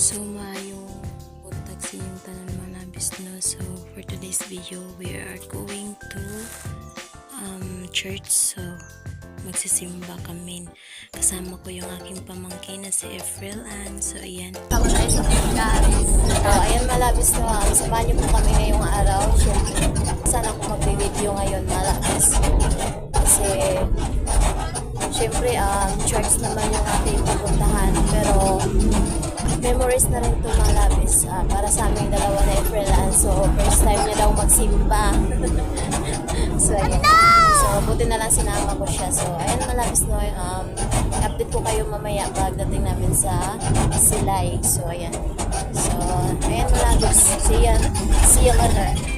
So, maayong buntag sa inyong tanan mga business. So, for today's video, we are going to um, church. So, magsisimba kami. Kasama ko yung aking pamangkin na si April Ann. So, ayan. Ako na sa guys. Oh, ayan, malabis na kami. Samahan niyo po kami ngayong araw. Siyempre, sana ako magbibideo ngayon malabis. Kasi, siyempre, um, church naman yung ating pupuntahan. Pero, memories na rin ito malabis. ah, para sa aming dalawa na April So, first time niya daw magsimba. so, ayan. So, buti na lang sinama ko siya. So, ayan malabis no. Um, update ko kayo mamaya pagdating namin sa Silay. So, ayan. So, ayan malabis. See ya. See ya later.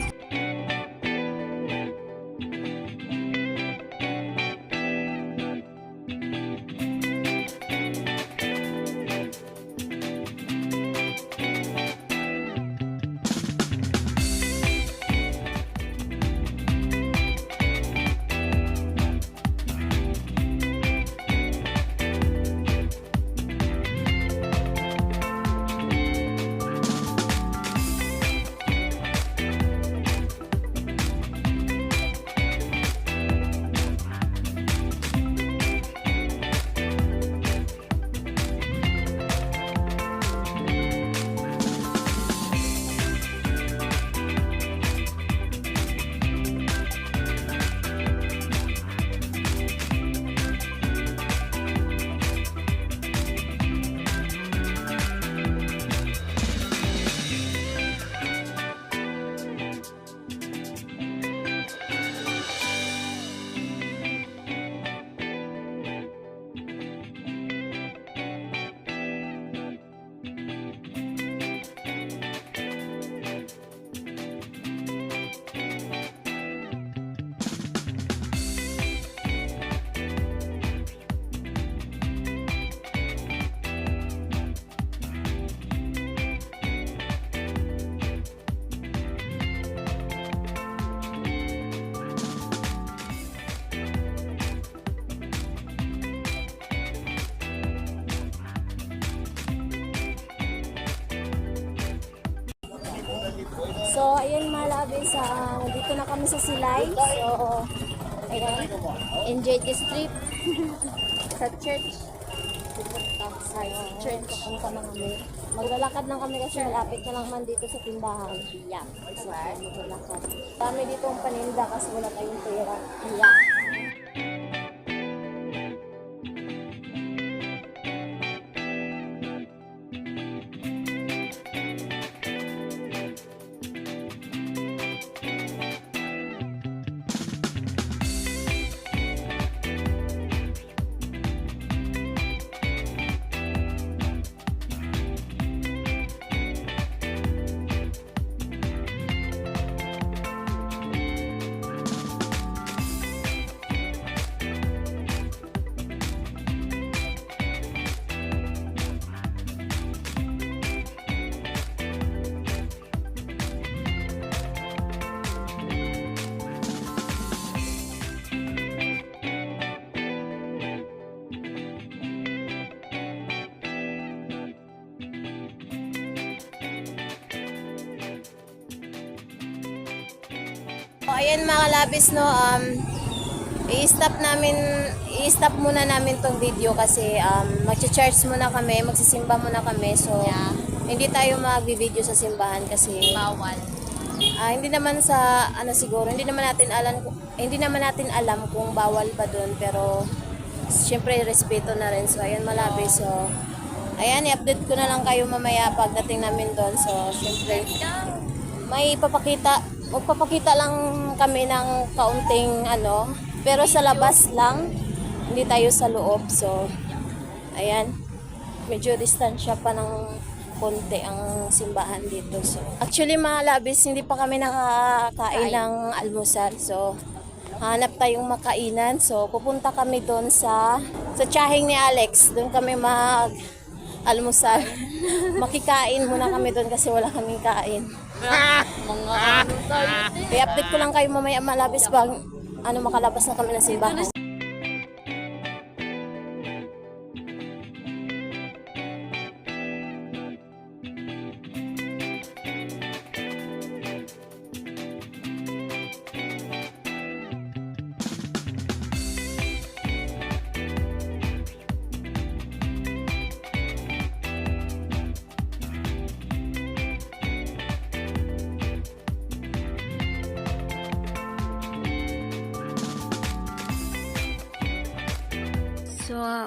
So, ayan malabis. Uh, dito na kami sa Silay. So, ayan. Enjoy this trip. sa church. Sa church. Pupunta na kami. Maglalakad lang kami kasi malapit na lang man dito sa timbahan. Yeah. So, maglalakad. Kami dito ang paninda kasi wala tayong pera. Yeah. Ayan mga labis, no, um, i-stop namin, i-stop muna namin tong video kasi um, mag-charge muna kami, magsisimba muna kami. So, hindi tayo mag-video sa simbahan kasi Bawal. ah, hindi naman sa, ano siguro, hindi naman natin alam, hindi naman natin alam kung bawal ba doon, pero syempre respeto na rin. So, ayan malabis. So, ayan, i-update ko na lang kayo mamaya pagdating namin doon. So, syempre, may papakita magpapakita lang kami ng kaunting ano pero sa labas lang hindi tayo sa loob so ayan. Medyo distansya pa ng konti ang simbahan dito so. Actually mga labis hindi pa kami nakakain ng almusal so hanap tayong makainan. So pupunta kami doon sa sa tiyahing ni Alex. Doon kami mag almusal makikain muna kami doon kasi wala kaming kain Mga ano tayo. i-update ko lang kayo mamaya malabis bang ano makalabas na kami ng simbahan.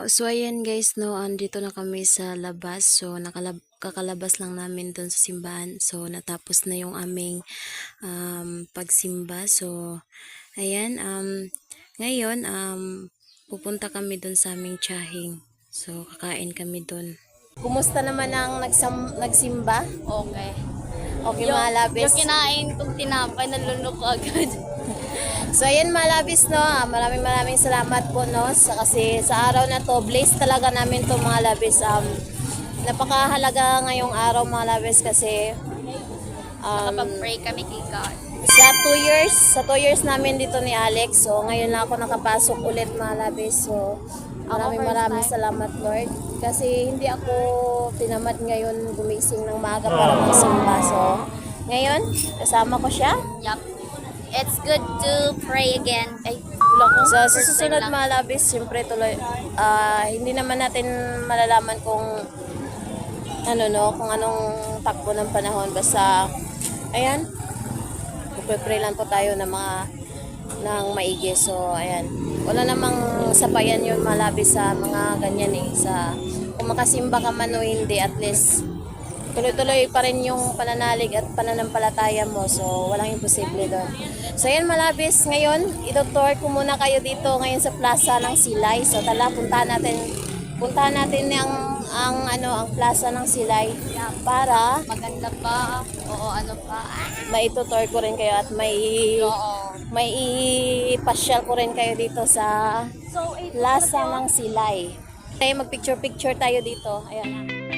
So ayan guys, no, andito na kami sa labas. So, nakalab kakalabas lang namin doon sa simbahan. So, natapos na yung aming um, pagsimba. So, ayan, um, ngayon, um, pupunta kami doon sa aming tiyahing. So, kakain kami doon. Kumusta naman ang nagsam, nagsimba? Okay. Okay, mga labis. Yung kinain kong tinapay, nalunok agad. So ayan mga labis no, Ah, maraming maraming salamat po no sa kasi sa araw na to, blessed talaga namin to mga labis. Um, napakahalaga ngayong araw mga labis kasi um, Nakapag-pray kami kay God. sa 2 years, sa 2 years namin dito ni Alex. So ngayon na ako nakapasok ulit mga labis. So maraming maraming salamat Lord kasi hindi ako tinamad ngayon gumising ng maaga para magsimba. So ngayon, kasama ko siya. Yup. It's good to pray again. Ay, wala ko. So, sa susunod mga labis, siyempre tuloy, ah, hindi naman natin malalaman kung ano no, kung anong takbo ng panahon. Basta, ayan, magpe-pray lang po tayo ng mga ng maigi. So, ayan. Wala namang sapayan yun mga labis sa mga ganyan eh. Sa, kung makasimba ka man o hindi, at least tuloy-tuloy pa rin yung pananalig at pananampalataya mo. So, walang imposible doon. So, yan malabis. Ngayon, itutour ko muna kayo dito ngayon sa plaza ng Silay. So, tala, puntahan natin, puntahan natin ang, ang, ano, ang plaza ng Silay para Maganda pa. Oo, ano pa. maitutour ko rin kayo at may, Oo. may ipasyal ko rin kayo dito sa So, plaza ng Silay. Tayo mag-picture-picture tayo dito. Ayan.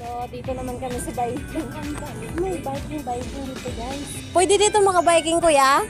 So, dito naman kami sa biking. May biking, biking dito, guys. Pwede dito maka-biking, kuya?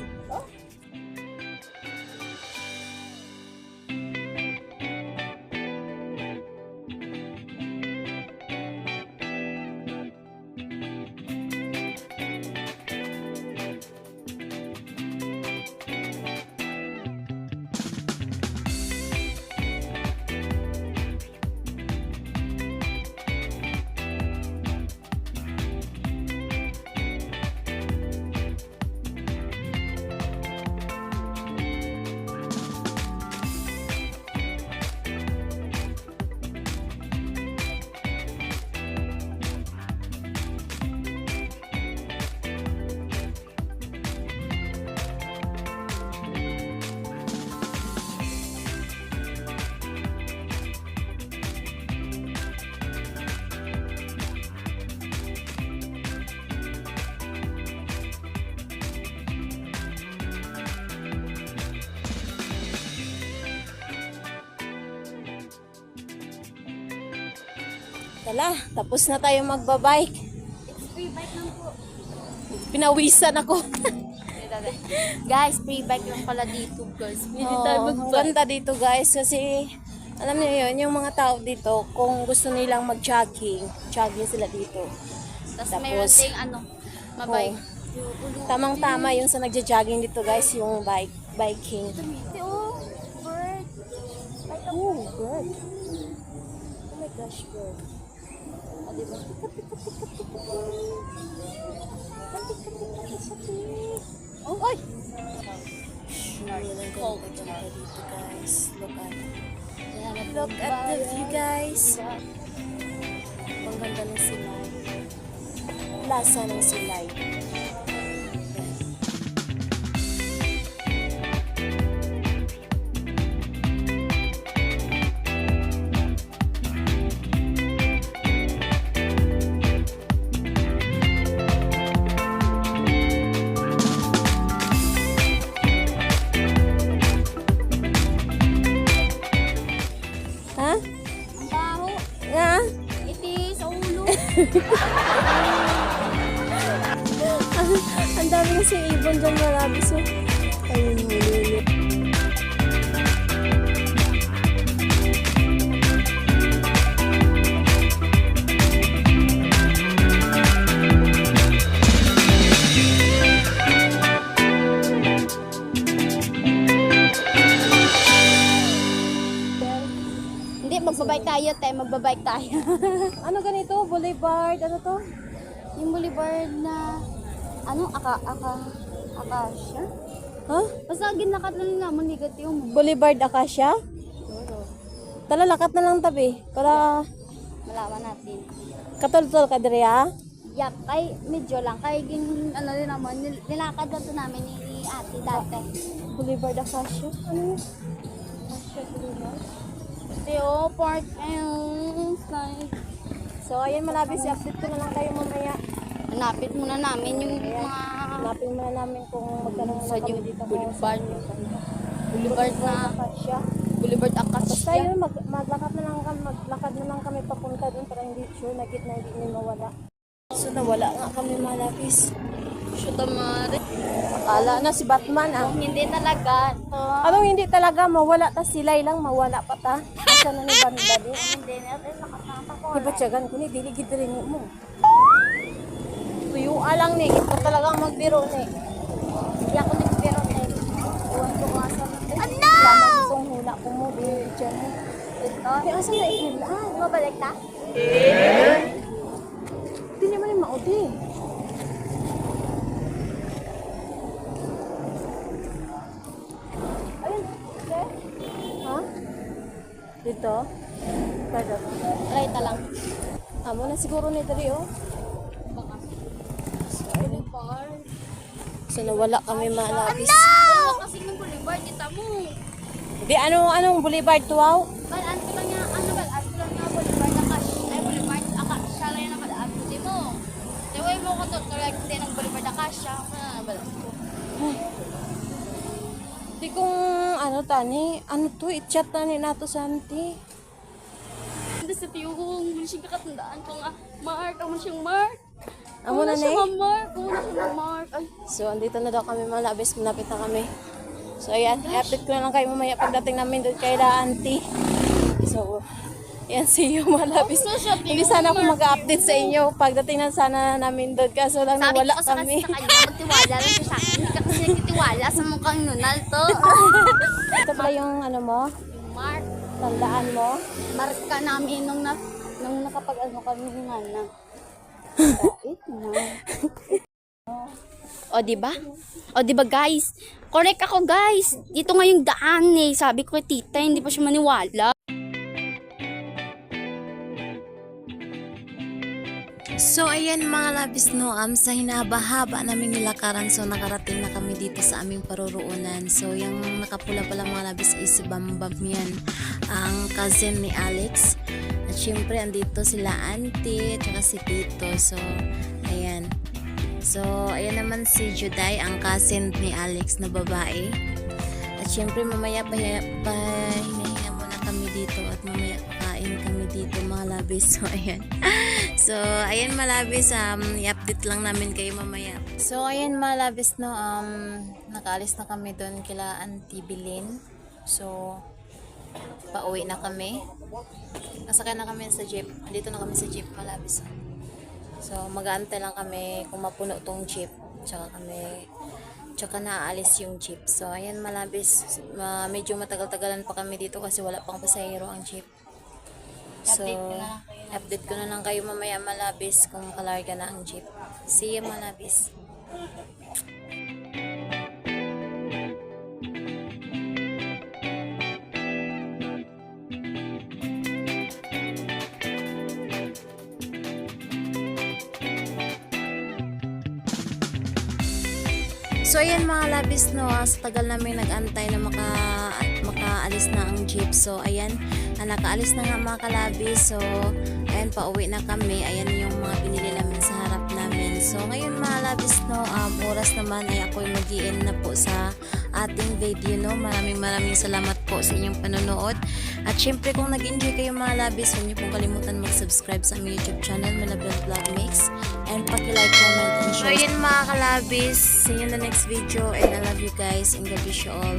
Tala, tapos na tayo magbabike. Free bike lang po. Pinawisan ako. Guys, free bike lang pala dito, guys. Hindi Oo, tayo ang mag ganda dito guys kasi alam niyo yun, yung mga tao dito, kung gusto nilang mag-jogging, jogging sila dito. Tapos Tapos- meron ding ano, mabike. Tamang-tama yun sa nagja-jogging dito guys, yung bike, biking. Oh, bird. Oh, bird. Oh my gosh, bird. Ah, diba? Oh, ay! Cold. dito guys. Look at Look at the view guys. Ang ganda ng silay. Lasa ng silay. Tayo. Magbabike tayo. Ano ganito? Boulevard? Ano to? yung boulevard na, ano, aka, aka, akasya? Ha? Basta ginakat lang nila, manigative mo. Boulevard Acacia? Tala, lakat na lang tabi. Para Malaman natin. katultol ka diri ha? Yak, kay medyo lang. Kay gin, ano rin naman, nil- nilakad to namin ni ate dati. Boulevard Acacia? Ano yun? Acacia Boulevard? Teo, park and slide. So, ayun malabis. I-update ko na lang kayo mamaya. Hanapit muna namin yung mga Hanapin muna namin kung magkano sa yung dito. boulevard. Boulevard na, Acacia. boulevard Basta Acacia. yun, mag, maglakad na lang kami, maglakad na lang kami papunta doon para hindi sure na git na hindi niyo mawala. So nawala nga kami malapis. Shoot mare. Akala na si Batman ah. Hindi talaga. To. Anong hindi talaga mawala ta silay lang mawala pa ta. Asa na ni banda di. Hindi natin nakasama ko. Di ba tiyagan ko ni dili gid rin mo. Tuyo lang ni ito talagang magbiro ni. Hindi ako nagbiro eh. Iwan ko nga sa Ano? Lamat kong hula ko mo diyan mo. Ito. Di asa na ihilaan. Mabalik ka? Di naman ni maudi. Ayun. Okay. Ha? Dito? Kada. Right lang. Amo na siguro ni diri oh. Baka. So nawala kami malapis. Ano? Kasi ng boulevard, kita mo. Di ano anong boulevard tuwaw? Balaan ko lang nga, ano ba? Ano lang nga, boulevard Akash. Ay, boulevard Akash. Siya lang yung nabalaan ko. Di mo. Teway mo ko to. Correct din ng boulevard Akash. Siya na nabalaan ko. Di kung ano tani, ano to, i-chat tani nato sa auntie. Hindi sa tiyo ko, hindi siya kakatandaan ko nga. Mark, ako siyang Mark. Amo na siya ni. ma-mark. Ako na siya ma-mark. Ay, So andito na daw kami malapis, malapit na kami. So ayan, i-update ko na lang kayo mamaya pagdating namin doon kay la auntie. So, yan see you malapis. Siya, Hindi sana ako mag-update sa inyo pagdating na sana namin doon. Kaso lang Sabi ko sa kami. kasi sa kanya, magtiwala lang siya sa akin. Hindi ka nagtitiwala sa mukhang nunal to. Ito pala yung ano mo, Mark, tandaan mo. mark ka namin nung, na, nung nakapag ano kami nga na. Bait na. O, di ba? O, di ba guys? Correct ako, guys. Dito nga yung daan eh. Sabi ko tita, hindi pa siya maniwala. So ayan mga labis no, um, sa hinaba-haba naming nilakaran so nakarating na kami dito sa aming paruroonan. So yung nakapula pala mga labis is si Bambam yan, ang cousin ni Alex. At syempre andito sila auntie at saka si Tito. So ayan. So ayan naman si Juday, ang cousin ni Alex na babae. At syempre mamaya pa, pa hinahinga muna kami dito at mamaya kain kami dito mga labis. So, ayan. So, ayan mga labis. Um, i-update lang namin kayo mamaya. So, ayan mga labis, no. Um, nakaalis na kami doon kila Auntie Bilin. So, pauwi na kami. Nasakay na kami sa jeep. Dito na kami sa jeep mga labis. So, mag-aantay lang kami kung mapuno tong jeep. Tsaka kami tsaka naaalis yung jeep. So, ayan malabis. Ma- medyo matagal-tagalan pa kami dito kasi wala pang pasahero ang jeep. So, update ko na lang kayo mamaya malabis kung kalarga na ang jeep. See you malabis. So ayan mga labis no, ah, sa tagal namin nag-antay na maka, makaalis na ang jeep. So ayan, ah, nakaalis na nga mga kalabis. So ayan, pauwi na kami. Ayan yung mga binili namin sa harap namin. So ngayon mga labis no, um, oras naman ay ako'y mag na po sa ating video no. Maraming maraming salamat po sa inyong panonood. At syempre kung nag-enjoy kayo mga labis, huwag niyo pong kalimutan mag-subscribe sa aming YouTube channel, Malabel Vlog Mix. And paki-like, comment, and share. So yun mga kalabis, see you in the next video and I love you guys and God bless you all.